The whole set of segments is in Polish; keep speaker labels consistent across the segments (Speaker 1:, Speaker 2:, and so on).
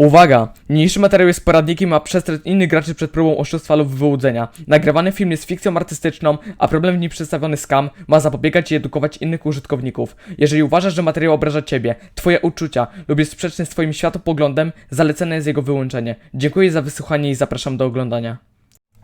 Speaker 1: Uwaga! Niniejszy materiał jest poradnikiem, a przestrzec innych graczy przed próbą oszustwa lub wyłudzenia. Nagrywany film jest fikcją artystyczną, a problem w nim przedstawiony scam ma zapobiegać i edukować innych użytkowników. Jeżeli uważasz, że materiał obraża ciebie, twoje uczucia lub jest sprzeczny z twoim światopoglądem, zalecane jest jego wyłączenie. Dziękuję za wysłuchanie i zapraszam do oglądania.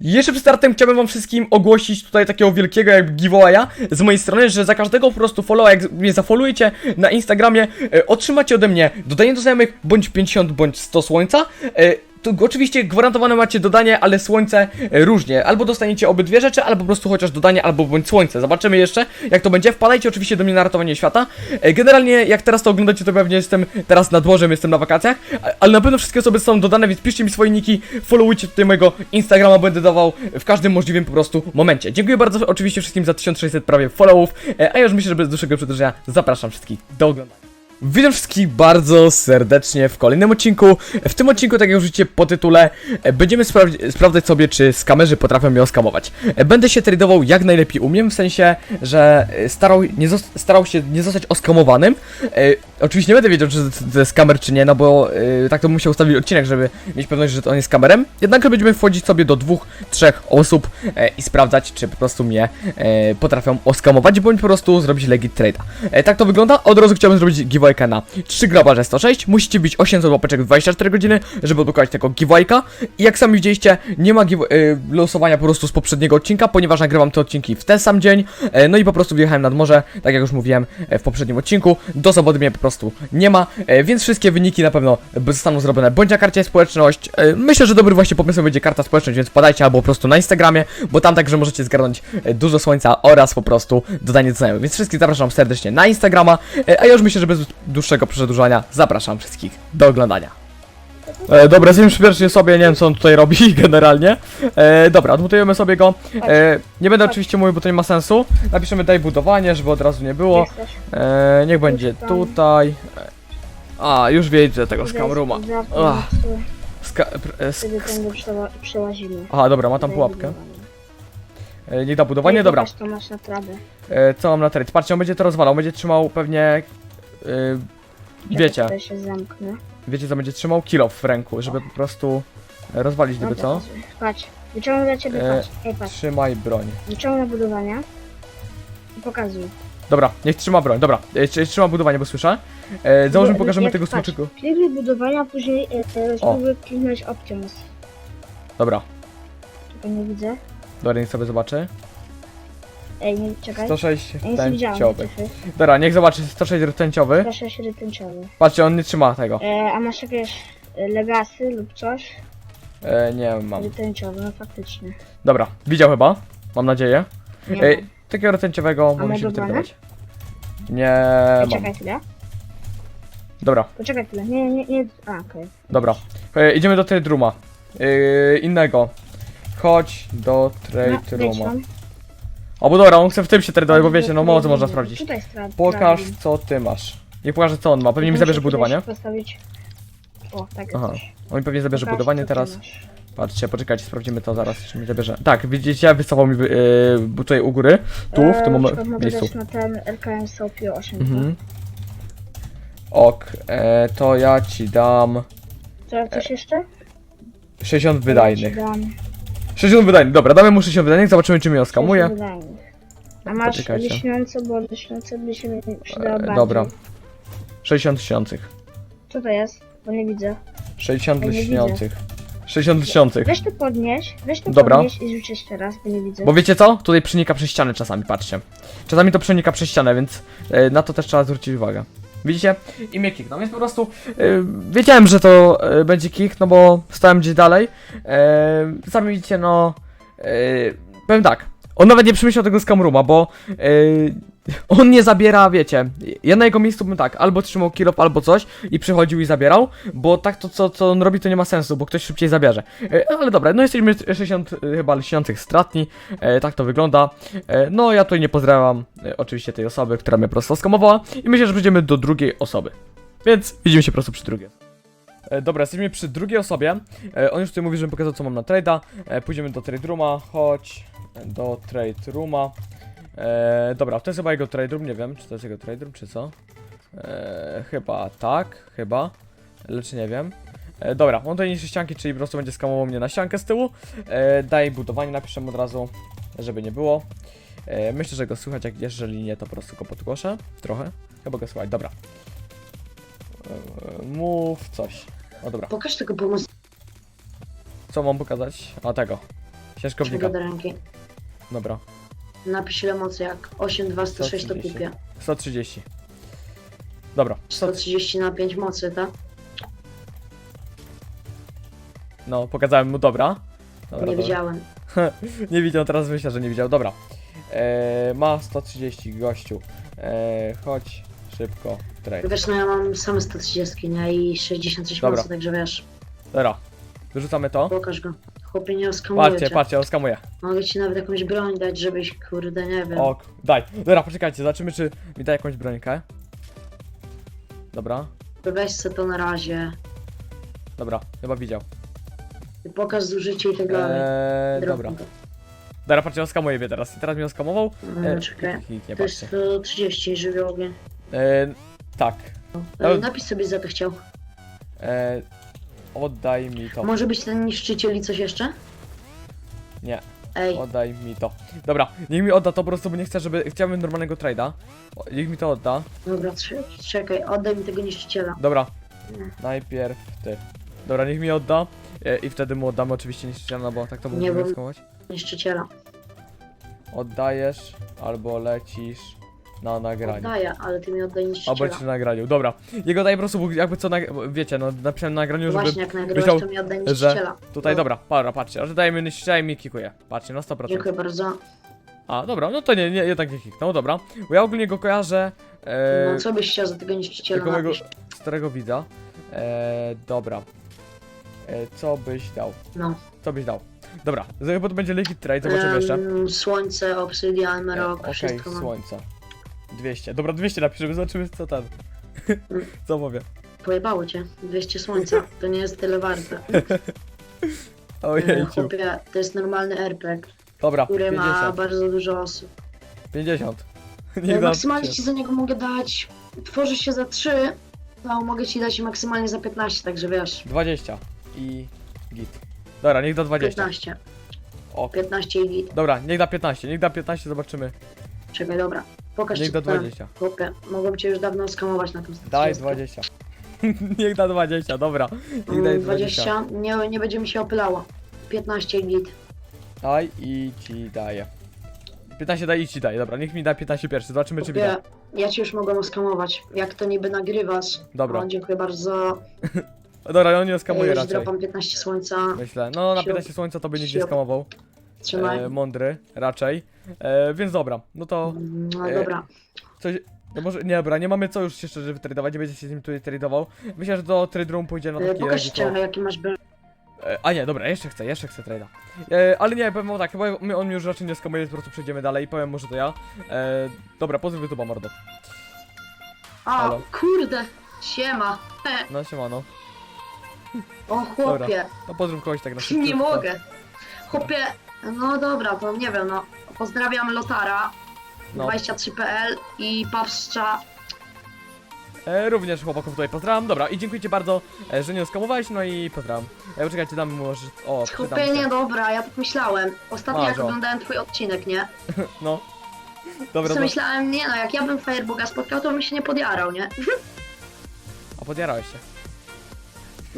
Speaker 1: Jeszcze przed startem chciałbym wam wszystkim ogłosić tutaj takiego wielkiego jakby giveawaya z mojej strony, że za każdego po prostu followa, jak mnie zafollowujecie na Instagramie, e, otrzymacie ode mnie dodanie do znajomych bądź 50 bądź 100 słońca. E, to oczywiście gwarantowane macie dodanie, ale słońce e, różnie. Albo dostaniecie obydwie rzeczy, albo po prostu chociaż dodanie, albo bądź słońce. Zobaczymy jeszcze, jak to będzie. Wpadajcie oczywiście do mnie na ratowanie świata. E, generalnie, jak teraz to oglądacie, to pewnie jestem teraz nad morzem, jestem na wakacjach, ale na pewno wszystkie osoby są dodane, więc piszcie mi swoje niki, followujcie tutaj mojego Instagrama, będę dawał w każdym możliwym po prostu momencie. Dziękuję bardzo oczywiście wszystkim za 1600 prawie followów, e, a ja już myślę, że bez dłuższego przedłużenia zapraszam wszystkich do oglądania. Witam wszystkich bardzo serdecznie w kolejnym odcinku. W tym odcinku, tak jak już widzicie po tytule, e, będziemy sprawdzi- sprawdzać sobie, czy skamerzy potrafią mnie oskamować. E, Będę się tradował jak najlepiej umiem, w sensie, że e, starał, nie starał się nie zostać oskamowanym. E, oczywiście nie będę wiedział, czy to- jest kamer, czy nie, no bo e, tak to bym musiał ustawić odcinek, żeby mieć pewność, że to on jest kamerem. Jednakże będziemy wchodzić sobie do dwóch, trzech osób e, i sprawdzać, czy po prostu mnie e, potrafią oskamować, bądź po prostu zrobić legit trade'a. E, tak to wygląda. Od razu chciałbym zrobić giveawayka na 3 grabarze 106. Musicie bić 800 łapeczek w 24 godziny, żeby odblokować tego giveawayka. I jak sami widzieliście, nie ma e, losowania po prostu z poprzedniego odcinka, ponieważ nagrywam te odcinki w ten sam dzień. E, no i po prostu wjechałem nad morze, tak jak już mówiłem e, w poprzednim odcinku. Do soboty mnie po prostu nie ma, e, więc wszystkie wyniki na pewno zostaną zrobione bądź na karcie społeczność. Myślę, że dobry właśnie pomysłem będzie karta społeczność, więc podajcie albo po prostu na Instagramie, bo tam także możecie zgarnąć dużo słońca oraz po prostu dodanie do znajomych. Więc wszystkich zapraszam serdecznie na Instagrama, a ja już myślę, że bez dłuższego przedłużania zapraszam wszystkich do oglądania. E, dobra, zjem pierwszy sobie, nie wiem co on tutaj robi generalnie. E, dobra, odmutujemy sobie go. E, nie będę oczywiście mówił, bo to nie ma sensu. Napiszemy daj budowanie, żeby od razu nie było. E, niech będzie tutaj. A, już wiedzę tego scamrooma.
Speaker 2: Za-
Speaker 1: Ach. Ska, pr- e, sk,
Speaker 2: Wtedy tędy przeła- przełazimy.
Speaker 1: aha, dobra, ma tam pułapkę. E, niech da budowanie, dobra.
Speaker 2: to masz.
Speaker 1: E, co mam na trade? Patrzcie, on będzie to rozwalał, będzie trzymał pewnie...
Speaker 2: Ja
Speaker 1: wiecie,
Speaker 2: tutaj się zamknę.
Speaker 1: wiecie co będzie trzymał? Kilo w ręku, żeby po prostu rozwalić niby co?
Speaker 2: Patrz. Wyciągnę dla ciebie,
Speaker 1: E,
Speaker 2: patrz. Ej, patrz.
Speaker 1: Trzymaj broń.
Speaker 2: Wyciągnę budowania. I pokazuj.
Speaker 1: Dobra, niech trzyma broń, dobra. E, tr- trzyma budowanie, bo słyszę. E, założymy, pokażemy
Speaker 2: jak-
Speaker 1: tego
Speaker 2: patrz,
Speaker 1: smoczyku.
Speaker 2: Kliknij budowania, później e, e, spróbuj kliknąć options.
Speaker 1: Dobra,
Speaker 2: Tylko nie widzę.
Speaker 1: dobra, niech sobie zobaczy.
Speaker 2: Ej, nie, czekaj.
Speaker 1: 106
Speaker 2: Ja nie widziałam.
Speaker 1: rtęciowy.
Speaker 2: cyfry.
Speaker 1: Dobra, niech zobaczy 106 rtęciowy.
Speaker 2: Proszę się retęciowy.
Speaker 1: Patrzcie, on nie trzyma tego.
Speaker 2: E, a masz jakieś e, legasy lub coś?
Speaker 1: E, nie mam.
Speaker 2: Retęciowy, no faktycznie.
Speaker 1: Dobra, widział chyba. Mam nadzieję.
Speaker 2: Nie
Speaker 1: Ej,
Speaker 2: mam.
Speaker 1: takiego rtęciowego
Speaker 2: modowane?
Speaker 1: wytrydować. Nie
Speaker 2: Ej,
Speaker 1: mam.
Speaker 2: Czekaj chwilę.
Speaker 1: Dobra,
Speaker 2: Poczekaj chwilę. Nie, nie, nie. A, okej.
Speaker 1: dobra. E, idziemy do trade rooma. E, innego. Chodź do
Speaker 2: No,
Speaker 1: trade
Speaker 2: wejdź
Speaker 1: rooma.
Speaker 2: tam.
Speaker 1: O, bo dobra, on chce w tym się tradować, bo wiecie, no moc można sprawdzić.
Speaker 2: Tutaj
Speaker 1: Pokaż co ty masz. Nie pokażę co on ma, pewnie mi
Speaker 2: Muszę
Speaker 1: zabierze
Speaker 2: tutaj
Speaker 1: budowanie.
Speaker 2: Postawić. O, tak
Speaker 1: Aha. On mi pewnie zabierze budowanie teraz. Patrzcie, poczekajcie, sprawdzimy to zaraz, czy mi zabierze. Tak, widzicie, wycofał mi yy, tutaj u góry, tu, w
Speaker 2: Eee,
Speaker 1: tym
Speaker 2: na
Speaker 1: mom-
Speaker 2: przykład mogę
Speaker 1: miejscu.
Speaker 2: dać na ten RKM Sopio 8.
Speaker 1: Mhm. Ok, e, to ja ci dam
Speaker 2: Co, coś jeszcze?
Speaker 1: 60
Speaker 2: Ja ci
Speaker 1: wydajnych.
Speaker 2: dam
Speaker 1: 60 wydajnych, dobra, damy mu 60 wydajnych, zobaczymy czy mnie oskamuje.
Speaker 2: 60 wydajnych. A masz
Speaker 1: Poczekajcie.
Speaker 2: lśniące, bo lśniące by się mi przydało
Speaker 1: E,
Speaker 2: bardziej.
Speaker 1: dobra. 60 tysiących.
Speaker 2: Co to jest? Bo nie widzę.
Speaker 1: 60
Speaker 2: Ja nie
Speaker 1: lśniących. 60 tysiących.
Speaker 2: Weź to podnieś, weź to
Speaker 1: Dobra.
Speaker 2: podnieś i rzuć jeszcze raz, bo nie widzę.
Speaker 1: Bo wiecie co? Tutaj przenika przez ścianę czasami, patrzcie. Czasami to przenika przez ścianę, więc e, na to też trzeba zwrócić uwagę. Widzicie? I mnie kiknął, więc po prostu e, wiedziałem, że to e, będzie kick, no bo stałem gdzieś dalej. E, sami widzicie, no... E, powiem tak, on nawet nie przemyślał tego scamrooma, bo on nie zabiera, wiecie, ja na jego miejscu bym tak, albo trzymał kill off, albo coś i przychodził i zabierał, bo tak to co, co on robi to nie ma sensu, bo ktoś szybciej zabierze. E, ale dobra, no jesteśmy 60 e, chyba lśniących stratni, e, tak to wygląda. E, no ja tutaj nie pozdrawiam e, oczywiście tej osoby, która mnie po prostu skamowała i myślę, że przejdziemy do drugiej osoby. Więc widzimy się po prostu przy drugiej. E, dobra, jesteśmy przy drugiej osobie. E, on już tutaj mówi, żebym pokazał co mam na trade'a. E, pójdziemy do trade rooma, chodź do trade rooma. E, dobra, to jest chyba jego trade room, nie wiem, czy to jest jego trade room, czy co. E, chyba tak, chyba, lecz nie wiem. E, dobra, on tutaj niższe ścianki, czyli po prostu będzie skamował mnie na ściankę z tyłu. E, daj budowanie, napiszę od razu, żeby nie było. E, myślę, że go słychać, jak jeżeli nie, to po prostu go podgłoszę. Trochę. Chyba go słychać, dobra. E, mów coś. O dobra,
Speaker 3: Pokaż tego pomocnika
Speaker 1: co mam pokazać? A tego. Ścieżkownika.
Speaker 3: do ręki.
Speaker 1: Dobra.
Speaker 3: Napisz ile mocy, jak 8, 2, 106 to
Speaker 1: 130.
Speaker 3: kupię.
Speaker 1: 130. Dobra.
Speaker 3: 130 na 5 mocy, tak?
Speaker 1: No, pokazałem mu, dobra. dobra
Speaker 3: Nie
Speaker 1: dobra.
Speaker 3: widziałem.
Speaker 1: nie widział, teraz myślę, że nie widział. Dobra. E, ma 130 gościu. E, chodź szybko. Trade.
Speaker 3: Wiesz, no ja mam same 130, nie? I 66
Speaker 1: Dobra.
Speaker 3: mocy, także wiesz,
Speaker 1: Dobra. Wyrzucamy to.
Speaker 3: pokaż go. Chłopie, nie
Speaker 1: Patrzcie, patrzcie, on skamuje.
Speaker 3: Mogę ci nawet jakąś broń dać, żebyś, kurde, nie wiem.
Speaker 1: Ok, daj. Dobra, poczekajcie, zobaczymy, czy mi da jakąś brońkę. Dobra,
Speaker 3: Weź se to na razie.
Speaker 1: dobra, chyba widział.
Speaker 3: Pokaż zużycie i tak dalej.
Speaker 1: Eee, dobra. Dobra, patrzcie, on skamuje mnie teraz. Teraz mnie on skamował.
Speaker 3: Mm, czekaj.
Speaker 1: hit, nie
Speaker 3: To jest
Speaker 1: patrzcie.
Speaker 3: 130 żywiołgie.
Speaker 1: Eee, tak.
Speaker 3: E, Napisz sobie za to chciał.
Speaker 1: Eee, oddaj mi to.
Speaker 3: Może być ten niszczyciel i coś jeszcze?
Speaker 1: Nie.
Speaker 3: Ej,
Speaker 1: Oddaj mi to. Dobra, niech mi odda to po prostu, bo nie chcę, żeby... Chciałbym normalnego trade'a. O, Niech mi to odda.
Speaker 3: dobra, czekaj, oddaj mi tego niszczyciela.
Speaker 1: Dobra. Najpierw ty. Dobra, niech mi odda. E, I wtedy mu oddamy oczywiście niszczyciela, no bo tak to
Speaker 3: Nie,
Speaker 1: będziemy
Speaker 3: bo-
Speaker 1: skomować.
Speaker 3: Niszczyciela.
Speaker 1: Oddajesz albo lecisz na nagraniu.
Speaker 3: Oddaję, ale ty mi oddaj
Speaker 1: Albo lecisz na nagraniu. Dobra. Jego daję po prostu, bo jakby co, nag... wiecie, no napisałem na nagraniu, żeby...
Speaker 3: Właśnie, jak nagrywasz,
Speaker 1: myślał,
Speaker 3: to mi oddaj
Speaker 1: że
Speaker 3: niszczyciela.
Speaker 1: Tutaj,
Speaker 3: No.
Speaker 1: dobra, para, patrzcie, że dajemy niszczyciela i mi kikuje. Patrzcie, na 100%.
Speaker 3: Dziękuję bardzo.
Speaker 1: A, dobra, no to nie, nie, jednak nie kiknął, dobra. Bo ja ogólnie go kojarzę... E,
Speaker 3: No co byś chciał za tego niszczyciela
Speaker 1: Tylko mojego
Speaker 3: napisz?
Speaker 1: starego widza. E, dobra. E, co byś dał?
Speaker 3: No.
Speaker 1: Co byś dał? Dobra, bo to będzie liquid trade, zobaczymy jeszcze.
Speaker 3: Em, Słońce, obsydian,
Speaker 1: E,
Speaker 3: merok,
Speaker 1: Okej,
Speaker 3: wszystko mam.
Speaker 1: słońce. 200. Dobra, 200 napiszemy, zobaczymy co tam. co mówię.
Speaker 3: Pojebało cię. 200 słońca. To nie jest tyle warte. E,
Speaker 1: Ojejciu.
Speaker 3: Chłopie, to jest normalny RPG,
Speaker 1: Dobra,
Speaker 3: który ma
Speaker 1: 50.
Speaker 3: bardzo dużo osób.
Speaker 1: 50.
Speaker 3: Ja
Speaker 1: Niech da
Speaker 3: maksymalnie ci za niego mogę dać. Tworzy się za 3, to mogę ci dać maksymalnie za 15, także wiesz.
Speaker 1: 20 i git. Dobra, niech da 20.
Speaker 3: 15.
Speaker 1: O,
Speaker 3: 15 i git.
Speaker 1: dobra, niech da 15, niech da 15, zobaczymy.
Speaker 3: Czekaj, dobra. Pokaż
Speaker 1: Niech da
Speaker 3: tam.
Speaker 1: 20.
Speaker 3: Chłopie, mogłem cię już dawno skamować na tym
Speaker 1: Daj
Speaker 3: 130.
Speaker 1: 20. niech da 20, dobra. Niech daje
Speaker 3: Mm,
Speaker 1: 20.
Speaker 3: 20, nie, nie będzie mi się opylało. 15 i git.
Speaker 1: Daj i ci daję. 15 daj i ci daję, dobra, niech mi da 15 pierwszy, zobaczymy czy mi da.
Speaker 3: Chłopie, ja ci już mogłem oskamować. Jak to niby nagrywasz.
Speaker 1: Dobra.
Speaker 3: O, dziękuję bardzo.
Speaker 1: Dobra, on nie oskamuje
Speaker 3: Już
Speaker 1: raczej.
Speaker 3: dropam 15 słońca.
Speaker 1: Myślę, no na
Speaker 3: Siup.
Speaker 1: 15 słońca to by nikt nie
Speaker 3: Siup.
Speaker 1: skamował.
Speaker 3: Trzymaj.
Speaker 1: E, mądry, raczej. E, więc dobra, no to
Speaker 3: No
Speaker 1: e,
Speaker 3: dobra.
Speaker 1: coś... No może, nie dobra, nie mamy co już się szczerze wytradować, nie będzie się z nim tutaj tradował. Myślę, że do trade room pójdzie na
Speaker 3: E,
Speaker 1: taki
Speaker 3: Pokaż
Speaker 1: Reddit,
Speaker 3: jeszcze, jaki masz.
Speaker 1: E, A nie, dobra, jeszcze chcę, jeszcze chcę trade'a. E, ale nie, powiem mu tak, chyba my, on mi już raczej nie skamuje, więc po prostu przejdziemy dalej i powiem mu, że to ja. E, dobra, pozdrów YouTube'a, mordo.
Speaker 3: A,
Speaker 1: Halo.
Speaker 3: kurde. Siema. E,
Speaker 1: No siemano.
Speaker 3: o chłopie.
Speaker 1: No pozdrów kogoś tak na szybko.
Speaker 3: Nie mogę. Chłopie, no dobra, to nie wiem, no. Pozdrawiam Lotara.
Speaker 1: No.
Speaker 3: 23.pl i Pawszcza.
Speaker 1: E, również chłopaków tutaj pozdrawiam. Dobra, i dziękuję ci bardzo, e, że nie oskamowałeś, no i pozdrawiam. E, poczekajcie, dam mu może... O, przydam
Speaker 3: Chłopie, nie
Speaker 1: się.
Speaker 3: dobra, ja tak myślałem. Ostatnio jak oglądałem twój odcinek, nie?
Speaker 1: No. Dobra,
Speaker 3: to... myślałem, nie no, jak ja bym Fireboga spotkał, to bym się nie podjarał, nie?
Speaker 1: A podjarałeś się.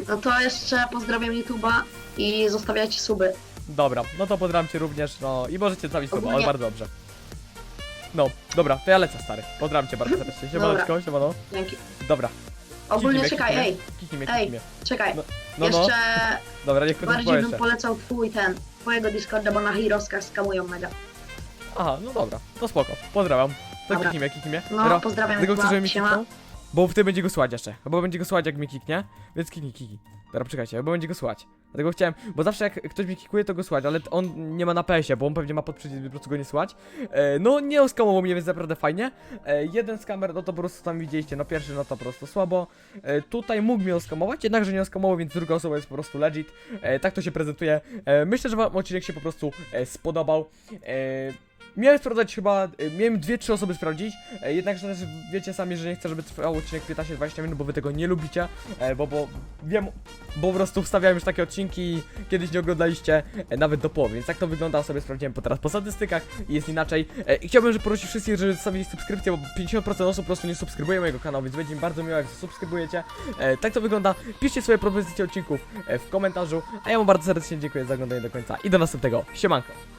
Speaker 3: No to jeszcze pozdrawiam YouTube'a i zostawiajcie suby.
Speaker 1: Dobra, no to pozdrawiam cię również, no i możecie zostawić suba, ale bardzo dobrze. No, dobra, to ja lecę, stary. Pozdrawiam cię bardzo serdecznie. Siemaneczko, siemano.
Speaker 3: Dzięki.
Speaker 1: Dobra.
Speaker 3: Ogólnie
Speaker 1: mnie,
Speaker 3: czekaj, ej,
Speaker 1: Kiknij mnie,
Speaker 3: ej.
Speaker 1: mnie.
Speaker 3: czekaj.
Speaker 1: No, No, no,
Speaker 3: jeszcze
Speaker 1: dobra, niech
Speaker 3: bardziej bym polecał twój ten, twojego Discorda, bo na Heroeskach skamują mega.
Speaker 1: Aha, no dobra, to spoko. Pozdrawiam. To
Speaker 3: Dobra.
Speaker 1: kiknij mnie.
Speaker 3: No, pozdrawiam
Speaker 1: Tego chcę, żeby mi kiknął? Bo wtedy będzie go słuchać jeszcze. Bo będzie go słuchać jak mnie kiknie, więc kiknij, kiknij. Dobra, czekajcie, bo będzie go słuchać. Dlatego chciałem, bo zawsze jak ktoś mi kikuje, to go słuchać, ale on nie ma na PS-ie, bo on pewnie ma podprzycisk, po prostu go nie słuchać. E, no, nie oskamował mnie, więc naprawdę fajnie. E, jeden skamer, no to po prostu tam widzieliście, no pierwszy, no to po prostu słabo. E, tutaj mógł mnie oskamować, jednakże nie oskamował, więc druga osoba jest po prostu legit. E, tak to się prezentuje. E, myślę, że wam odcinek się po prostu e, spodobał. E, Miałem sprawdzać chyba, y, miałem dwie, trzy osoby sprawdzić, e, jednakże też wiecie sami, że nie chcę, żeby trwał odcinek 15-20 minut, bo wy tego nie lubicie, e, bo, bo wiem, bo po prostu wstawiałem już takie odcinki i kiedyś nie oglądaliście e, nawet do połowy, więc tak to wygląda, sobie sprawdziłem po teraz po statystykach i jest inaczej. E, I chciałbym, żeby prosić wszystkich, żeby zostawili subskrypcję, bo 50% osób po prostu nie subskrybuje mojego kanału, więc będzie mi bardzo miło, jak subskrybujecie. E, tak to wygląda, piszcie swoje propozycje odcinków e, w komentarzu, a ja mu bardzo serdecznie dziękuję za oglądanie do końca i do następnego. Siemanko!